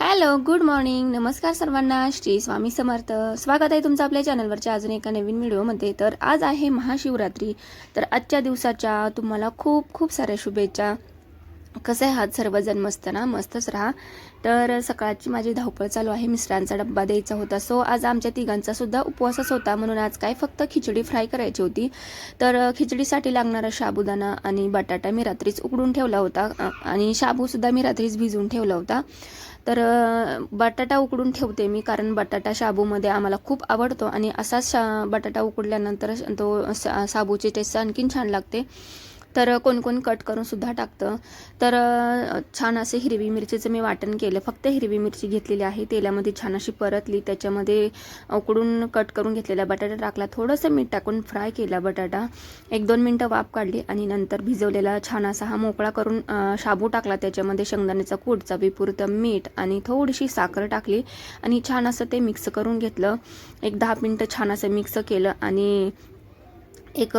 Hello good morning नमस्कार सर्वांना. श्री स्वामी समर्थ. स्वागत आहे तुमचं आपल्या चॅनलवरच्या अजून एका नवीन व्हिडिओमध्ये. तर आज आहे महाशिवरात्री. तर आजच्या दिवसाच्या तुम्हाला खूप खूप साऱ्या शुभेच्छा. कसं आहे हात सर्वजण मस्त ना मस्तच राहा. तर सकाळची माझी धावपळ चालू आहे मिस्टरांचा डब्बा द्यायचा होता. सो आज आमच्या तिघांचा सुद्धा उपवासच होता. म्हणून आज काय फक्त खिचडी फ्राय करायची होती. तर खिचडीसाठी लागणारा शाबुदाना आणि बटाटा मी रात्रीच उकडून ठेवला होता. आणि शाबूसुद्धा मी रात्रीच भिजवून ठेवला होता. तर बटाटा उकडून ठेवते मी कारण बटाटा शाबूमध्ये आम्हाला खूप आवडतो. आणि असाच शा बटाटा उकडल्यानंतर तो सा साबूची टेस्ट आणखीन छान लागते. तर कोण कोण कट करून सुद्धा टाकतं. तर छान असे हिरवी मिरचीचं मी वाटण केलं. फक्त हिरवी मिरची घेतलेली आहे. तेलामध्ये छान अशी परतली. त्याच्यामध्ये उकडून कट करून घेतलेला बटाटा टाकला. थोडंसं मीठ टाकून फ्राय केला बटाटा. एक दोन मिनटं वाफ काढली आणि नंतर भिजवलेला छान असा हा मोकळा करून शाबू टाकला. त्याच्यामध्ये शेंगदाण्याचा कूट चवीपुरतं मीठ आणि थोडीशी साखर टाकली आणि छान असं ते मिक्स करून घेतलं. एक दहा मिनटं छान असं मिक्स केलं आणि एक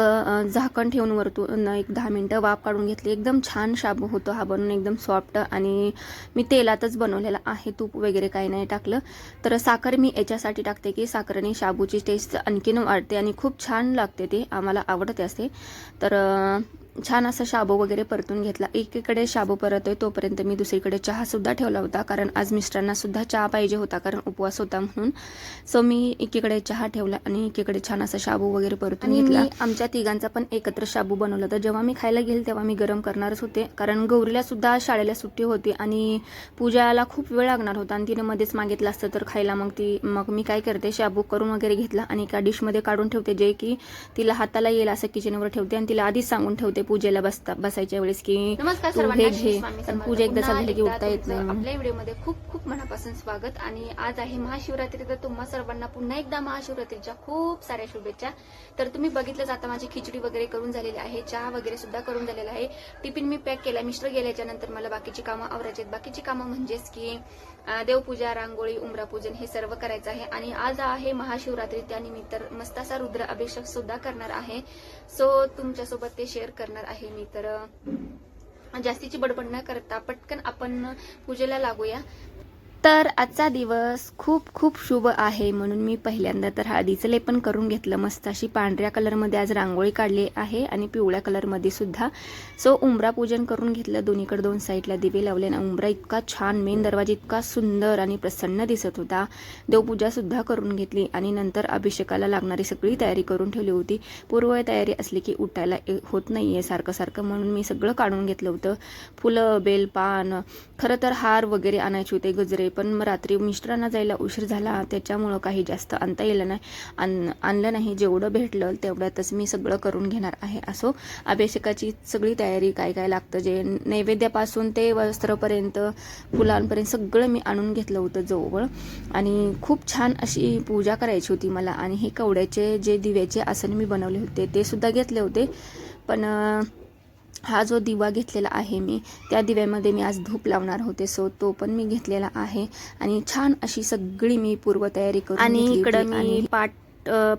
झाकण ठेवून वरतून एक दहा मिनटं वाफ काढून घेतली. एकदम छान शाबू होतो हा बनवून एकदम सॉफ्ट आणि मी तेलातच बनवलेला आहे. तूप वगैरे काही नाही टाकलं. तर साखर मी याच्यासाठी टाकते की साखरेने शाबूची टेस्ट आणखीन वाढते आणि खूप छान लागते ते. आम्हाला आवडते असते तर छान असं शाबू वगैरे परतून घेतला. एकीकडे शाबू परतोय तोपर्यंत मी दुसरीकडे चहासुद्धा ठेवला होता. कारण आज मिस्टरांना सुद्धा चहा पाहिजे होता. कारण उपवास होता म्हणून. सो मी एकीकडे चहा ठेवला आणि एकीकडे छान असा शाबू वगैरे परतून घेतला. आमच्या तिघांचा पण एकत्र शाबू बनवला तर जेव्हा मी खायला गेल तेव्हा मी गरम करणारच होते. कारण गौरीला सुद्धा शाळेला सुट्टी होती आणि पूजाला खूप वेळ लागणार होता. आणि तिने मध्येच मागितलं असतं तर खायला. मग ती मग मी काय करते शाबू करून वगैरे घेतला आणि एका डिशमध्ये काढून ठेवते. जे की तिला हाताला येईल असं किचनवर ठेवते आणि तिला आधीच सांगून ठेवते. पूजेला बसता बसायच्या वेळेस की नमस्कार सर्वांना घे. पण. पूजा एकदा झाली की उठता येत नाही. आपल्या व्हिडिओमध्ये खूप खूप मनापासून स्वागत. आणि आज आहे महाशिवरात्री तर तुम्हा सर्वांना पुन्हा एकदा महाशिवरात्रीच्या खूप साऱ्या शुभेच्छा. तर तुम्ही बघितलं आता माझी खिचडी वगैरे करून झालेली आहे चहा वगैरे सुद्धा करून झालेला आहे. टिफिन मी पॅक केला मिस्टर गेल्याच्यानंतर मला बाकीची कामं आवरायची आहेत. बाकीची कामं म्हणजेच की देवपूजा रांगोळी उमरा पूजन हे सर्व करायचं आहे. आणि आज आहे महाशिवरात्री त्यानिमित्त मस्त असा रुद्र अभिषेक सुद्धा करणार आहे. सो तुमच्यासोबत ते शेअर करणार आहे मी तर जास्तीची बडबड न करता पटकन आपण पूजेला लागूया. तर आजचा दिवस खूप खूप शुभ आहे म्हणून मी पहिल्यांदा तर हळदीचं लेपन करून घेतलं. मस्त अशी पांढऱ्या कलरमध्ये आज रांगोळी काढली आहे आणि पिवळ्या कलरमध्ये सुद्धा. सो उंबरा पूजन करून घेतलं. दोन्हीकडे दोन साईडला दिवे लावले आणि उंबरा इतका छान मेन दरवाजा इतका सुंदर आणि प्रसन्न दिसत होता. देवपूजासुद्धा करून घेतली आणि नंतर अभिषेकाला लागणारी सगळी तयारी करून ठेवली होती. पूर्व तयारी असली की उठायला ए- होत आहे सारखं सारखं म्हणून मी सगळं काढून घेतलं होतं. फुलं बेल पान खरं तर हार वगैरे आणायचे होते गजरे पण मग रात्री मिस्टरांना जायला उशीर झाला. त्याच्यामुळं काही जास्त आणता येलं नाही. आण आणलं नाही. जेवढं भेटलं तेवढ्यातच मी सगळं करून घेणार आहे असो अभिषेकाची सगळी तयारी काय काय लागतं जे नैवेद्यापासून ते वस्त्रपर्यंत फुलांपर्यंत सगळं मी आणून घेतलं होतं जवळ. आणि खूप छान अशी पूजा करायची होती मला. आणि हे कवड्याचे जे दिव्याचे आसन मी बनवले होते ते सुद्धा घेतले होते. पण हा जो दिवा घेतलेला आहे मी त्या दिव्यामध्ये मी आज धूप लावणार होते सो तो पण मी घेतलेला आहे आणि छान अशी सगळी मी पूर्वतयारी करून आणि इकडं. मी पाट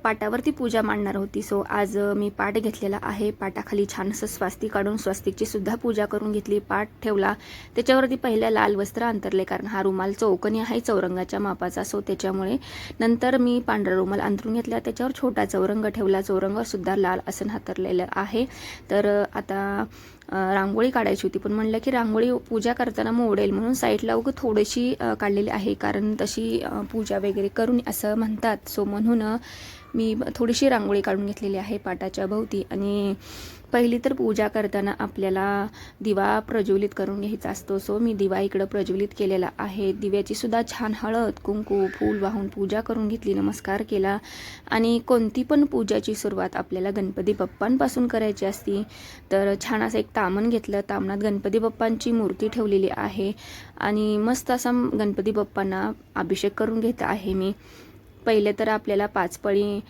पाटावरती पूजा मांडणार होती. सो आज मी पाट घेतलेला आहे. पाटाखाली छान असं स्वास्तिक काढून स्वास्तिकची सुद्धा पूजा करून घेतली. पाट ठेवला. त्याच्यावरती पहिल्या लाल वस्त्र अंतरले कारण हा रुमाल चौकनी आहे चौरंगाच्या मापाचा. सो त्याच्यामुळे नंतर मी पांढरा रुमाल अंतरून घेतला. त्याच्यावर छोटा चौरंग ठेवला. चौरंगावर सुद्धा लाल असं हातरलेलं आहे. तर आता रांगोळी काढायची होती. पण म्हणलं की रांगोळी पूजा करताना मोडेल म्हणून साईडला उगं थोडीशी काढलेली आहे. कारण तशी पूजा वगैरे करून असं म्हणतात. सो म्हणून मी थोडीशी रांगोळी काढून घेतलेली आहे पाटाच्या भोवती आणि पहिली तर पूजा करताना आपल्याला दिवा प्रज्वलित करून घ्यायचा असतो. सो मी दिवा इकडं प्रज्वलित केलेला आहे. दिव्याची सुद्धा छान हळद कुंकू फूल वाहून पूजा करून घेतली नमस्कार केला. आणि कोणती पण पूजाची सुरुवात आपल्याला गणपती बाप्पांपासून करायची असती तर छान असं एक तामण घेतलं. तामणात गणपती बाप्पांची मूर्ती ठेवलेली आहे. आणि मस्त असा गणपती बाप्पांना अभिषेक करून घेत आहे मी. पहिले तर आपल्याला पाचपळी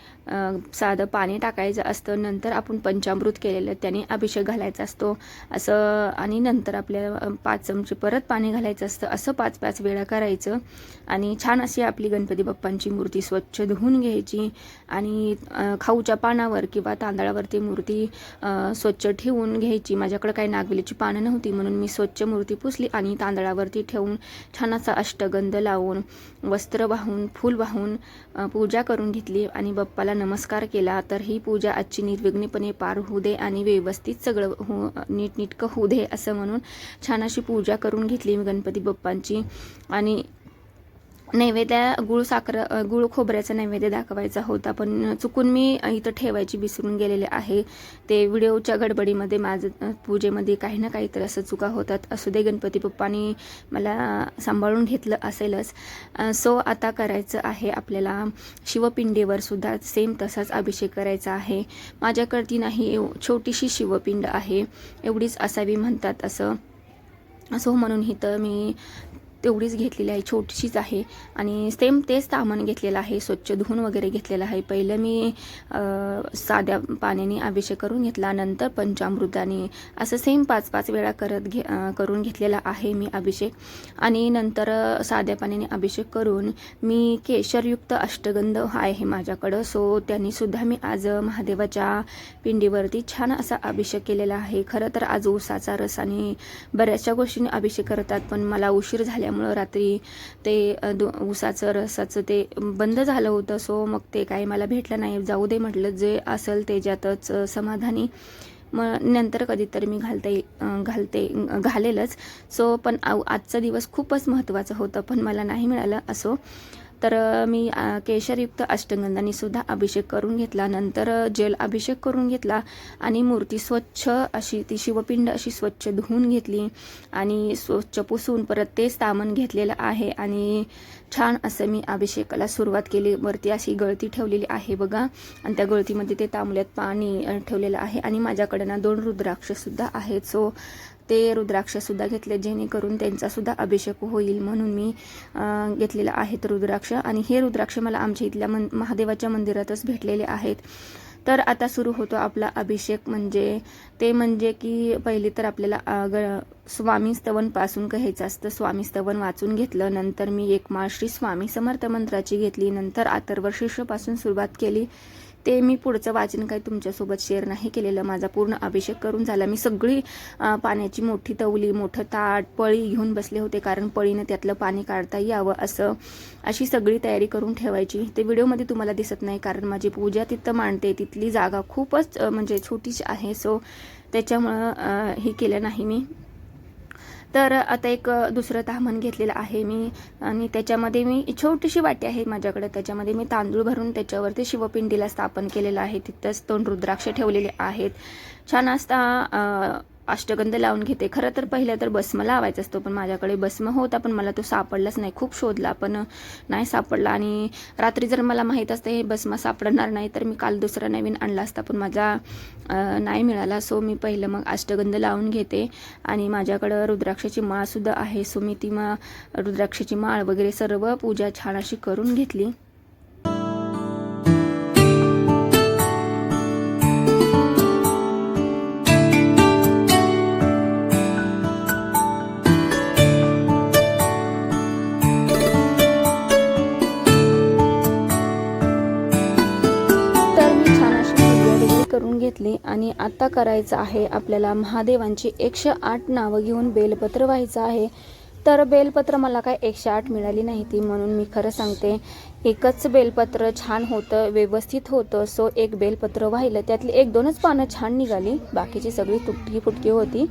साधं पाणी टाकायचं असतं. नंतर आपण पंचामृत केलेलं त्याने अभिषेक घालायचा असतो. असं आणि नंतर आपल्याला पाच चमचे परत पाणी घालायचं असतं. असं पाच पाच वेळा करायचं. आणि छान अशी आपली गणपती बाप्पांची मूर्ती स्वच्छ धुवून घ्यायची. आणि खाऊच्या पानावर किंवा तांदळावरती मूर्ती स्वच्छ ठेवून घ्यायची. माझ्याकडे काही नागवेलीची पानं नव्हती म्हणून मी स्वच्छ मूर्ती पुसली आणि तांदळावरती ठेवून छान असा अष्टगंध लावून वस्त्र वाहून फूल वाहून पूजा करून घेतली आणि बाप्पाला नमस्कार केला तर ही पूजा आजची निर्विघ्नपणे पार होऊ दे आणि व्यवस्थित सगळं हो नीटनीटकं होऊ दे असं म्हणून छान अशी पूजा करून घेतली मी गणपती बाप्पांची. आणि नैवेद्य गुळ साखर गुळ खोबऱ्याचा नैवेद्य दाखवायचा होता. पण चुकून मी इथं ठेवायची विसरून गेलेले आहे. ते व्हिडिओच्या गडबडीमध्ये माझं पूजेमध्ये काही ना काहीतरी असं चुका होतात. असू दे गणपती पप्पानी मला सांभाळून घेतलं असेलच. सो आता करायचं आहे आपल्याला शिवपिंडीवर सुद्धा सेम तसाच अभिषेक करायचा आहे. माझ्याकडती नाही एव- छोटीशी शिवपिंड आहे. एवढीच असावी म्हणतात असं. असो म्हणून इथं मी तेवढीच घेतलेली आहे छोटीशीच आहे. आणि सेम तेच सामान घेतलेलं आहे स्वच्छ धुवून वगैरे घेतलेलं आहे. पहिलं मी साध्या पाण्याने अभिषेक करून घेतला. नंतर पंचामृताने असं सेम पाच पाच वेळा करत घे करून घेतलेला आहे मी अभिषेक. आणि नंतर साध्या पाण्याने अभिषेक करून मी केशरयुक्त अष्टगंध आहे माझ्याकडं. सो त्यांनीसुद्धा मी आज महादेवाच्या पिंडीवरती छान असा अभिषेक केलेला आहे. खरं तर आज ऊसाचा रस आणि बऱ्याचशा गोष्टींनी अभिषेक करतात पण मला उशीर त्यामुळं रात्री ते दो ऊसाचं रसाचं ते बंद झालं होतं. सो मग ते काही मला भेटलं नाही. जाऊ दे म्हटलं जे असेल त्याच्यातच समाधानी. मग नंतर कधीतरी मी घालता येईल घालते घालेलच. सो पण आजचा दिवस खूपच महत्त्वाचं होतं पण मला नाही मिळालं असो. तर मी केशरयुक्त अष्टगंधाने सुद्धा अभिषेक करून घेतला. नंतर जेल अभिषेक करून घेतला आणि मूर्ती स्वच्छ अशी ती शिवपिंड अशी स्वच्छ धुवून घेतली आणि स्वच्छ पुसून परत तेच सामान घेतलेलं आहे. आणि छान असं मी अभिषेकाला सुरुवात केली. वरती अशी गळती ठेवलेली आहे बघा. आणि त्या गळतीमध्ये ते तांबल्यात पाणी ठेवलेलं आहे. आणि माझ्याकडे ना दोन रुद्राक्षसुद्धा आहेत. सो ते रुद्राक्षसुद्धा घेतले. जेणेकरून त्यांचासुद्धा अभिषेक होईल म्हणून मी घेतलेलं आहेत रुद्राक्ष. आणि हे रुद्राक्ष मला आमच्या इथल्या मन महादेवाच्या मंदिरातच भेटलेले आहेत. तर आता सुरू होतो आपला अभिषेक. म्हणजे ते म्हणजे की पहिले तर आपल्याला ग स्वामी स्तवनपासून घ्यायचं असतं. स्वामी स्तवन वाचून घेतलं नंतर मी एक माळ श्री स्वामी समर्थ मंत्राची घेतली नंतर अथर्व शीर्षपासून सुरुवात केली. ते मी पुढचं वाचन काही तुमच्यासोबत शेअर नाही केलेलं. माझा पूर्ण अभिषेक करून झाला. मी सगळी पाण्याची मोठी तवली मोठं ताट पळी घेऊन बसले होते कारण पळीनं त्यातलं पाणी काढता यावं असं अशी सगळी तयारी करून ठेवायची. ते व्हिडिओमध्ये तुम्हाला दिसत नाही कारण माझी पूजा तिथं मांडते. तिथली जागा खूपच म्हणजे छोटीशी आहे. सो त्याच्यामुळं हे केलं नाही मी. तर आता एक दुसरं तामण घेतलेलं आहे मी. आणि त्याच्यामध्ये मी छोटीशी वाटी आहे माझ्याकडे. त्याच्यामध्ये मी तांदूळ भरून त्याच्यावरती शिवपिंडीला स्थापन केलेलं आहे. तिथंच दोन रुद्राक्ष ठेवलेले आहेत. छान असता अष्टगंध लावून घेते. खरं तर पहिलं तर भस्म लावायचा असतो पण माझ्याकडे भस्म होता पण मला तो सापडलाच नाही. खूप शोधला पण नाही सापडला. आणि रात्री जर मला माहीत असतं हे भस्म सापडणार नाही तर मी काल दुसरा नवीन आणला असता पण माझा नाही मिळाला. सो मी पहिलं मग अष्टगंध लावून घेते. आणि माझ्याकडं रुद्राक्षाची माळसुद्धा आहे सो मी ती मा रुद्राक्षाची माळ वगैरे सर्व पूजा छान अशी करून घेतली. घेतली आणि आता करायचं आहे. आपल्याला महादेवांची एकशे आठ नावं घेऊन बेलपत्र व्हायचं आहे. तर बेलपत्र मला काय एकशे आठ मिळाली नाही ती म्हणून मी खरं सांगते. एकच बेलपत्र छान होतं व्यवस्थित होतं. सो एक बेलपत्र व्हायलं. त्यातली एक दोनच पानं छान निघाली. बाकीची सगळी तुटकी फुटकी होती.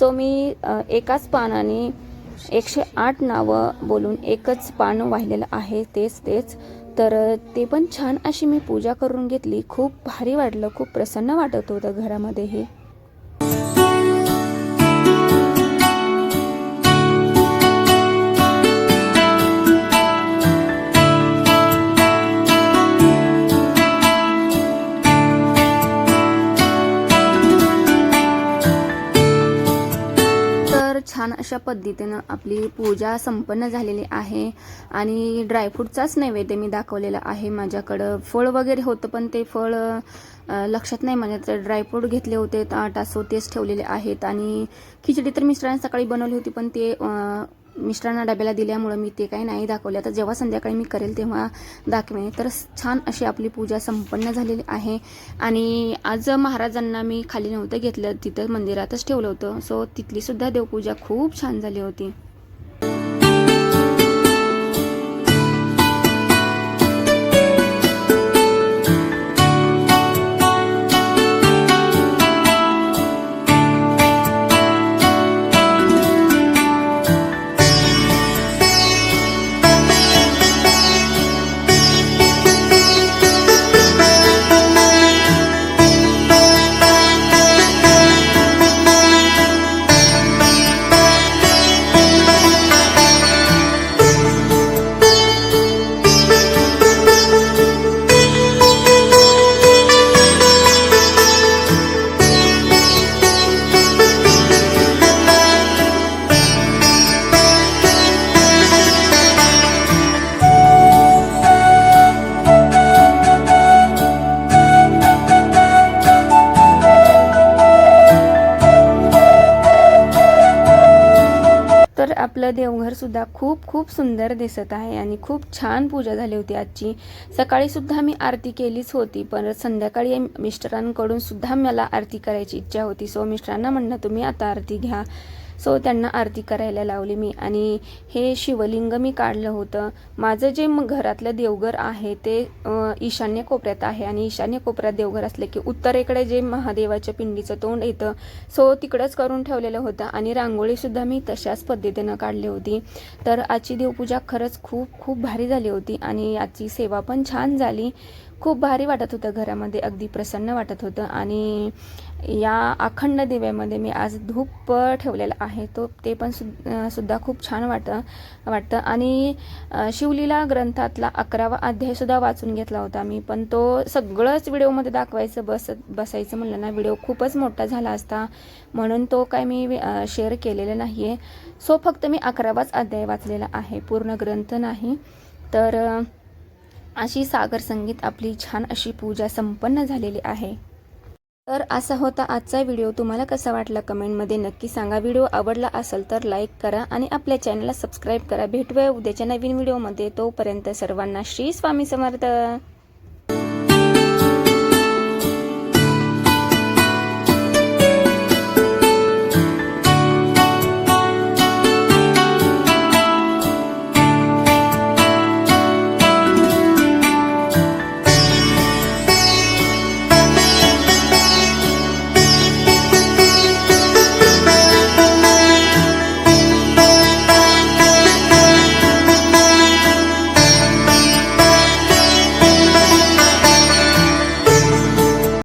सो मी एकाच पानाने एकशे आठ नावं बोलून एकच पान वाहिलेलं आहे. तेच तेच. तर ते पण छान अशी मी पूजा करून घेतली. खूप भारी वाटलं खूप प्रसन्न वाटत होतं घरामध्ये हे. अशा पद्धतीनं आपली पूजा संपन्न झालेली आहे. आणि ड्रायफ्रूटचाच नैवेद्य मी दाखवलेला आहे. माझ्याकडं फळ वगैरे होतं पण ते फळ लक्षात नाही म्हणजे तर ड्रायफ्रूट घेतले होते आठ असो तेच ठेवलेले आहेत. आणि खिचडी तर मिस्टरांनी सकाळी बनवली होती पण ते मिस्टरांना डब्याला दिल्यामुळं मी ते काही नाही दाखवले. आता जेव्हा संध्याकाळी मी करेल तेव्हा दाखवेन. तर छान अशी आपली पूजा संपन्न झालेली आहे. आणि आज महाराजांना मी खाली नव्हतं घेतलं तिथं मंदिरातच ठेवलं होतं. सो तिथलीसुद्धा देवपूजा खूप छान झाली होती. आपलं देवघरसुद्धा खूप खूप सुंदर दिसत आहे आणि खूप छान पूजा झाली होती आजची. सकाळीसुद्धा मी आरती केलीच होती पण संध्याकाळी मिस्टरांकडून सुद्धा मला आरती करायची इच्छा होती. सो मिस्टरांना म्हणणं तुम्ही आता आरती घ्या. सो त्यांना आरती करायला लावली मी. आणि हे शिवलिंग मी काढलं होतं. माझं जे म- घरातलं देवघर आहे ते ईशान्य कोपऱ्यात आहे. आणि ईशान्य कोपऱ्यात देवघर असलं की उत्तरेकडे जे महादेवाच्या पिंडीचं तोंड येतं सो तिकडंच करून ठेवलेलं होतं. आणि रांगोळीसुद्धा मी तशाच पद्धतीनं काढली होती. तर आजची देवपूजा खरंच खूप खूप भारी झाली होती. आणि आजची सेवा पण छान झाली. खूप भारी वाटत होतं घरामध्ये. अगदी प्रसन्न वाटत होतं. आणि या अखंड दिव्यामध्ये मी आज धूप ठेवलेला आहे. तो ते पण सु सुद्धा खूप छान वाट वाटतं. आणि शिवलीला ग्रंथातला अकरावा अध्यायसुद्धा वाचून घेतला होता मी. पण तो सगळंच व्हिडिओमध्ये दाखवायचं बस बसायचं म्हणलं ना व्हिडिओ खूपच मोठा झाला असता. म्हणून तो काय मी शेअर केलेला नाही आहे सो फक्त मी अकरावाच अध्याय वाचलेला आहे. पूर्ण ग्रंथ नाही. तर अशी सागर संगीत आपली छान अशी पूजा संपन्न झालेली आहे. तर असा होता आजचा व्हिडिओ. तुम्हाला कसा वाटला कमेंटमध्ये नक्की सांगा. व्हिडिओ आवडला असेल तर लाईक करा आणि आपल्या चॅनलला सबस्क्राईब करा. भेटूया उद्याच्या नवीन व्हिडिओमध्ये. तोपर्यंत सर्वांना श्री स्वामी समर्थ.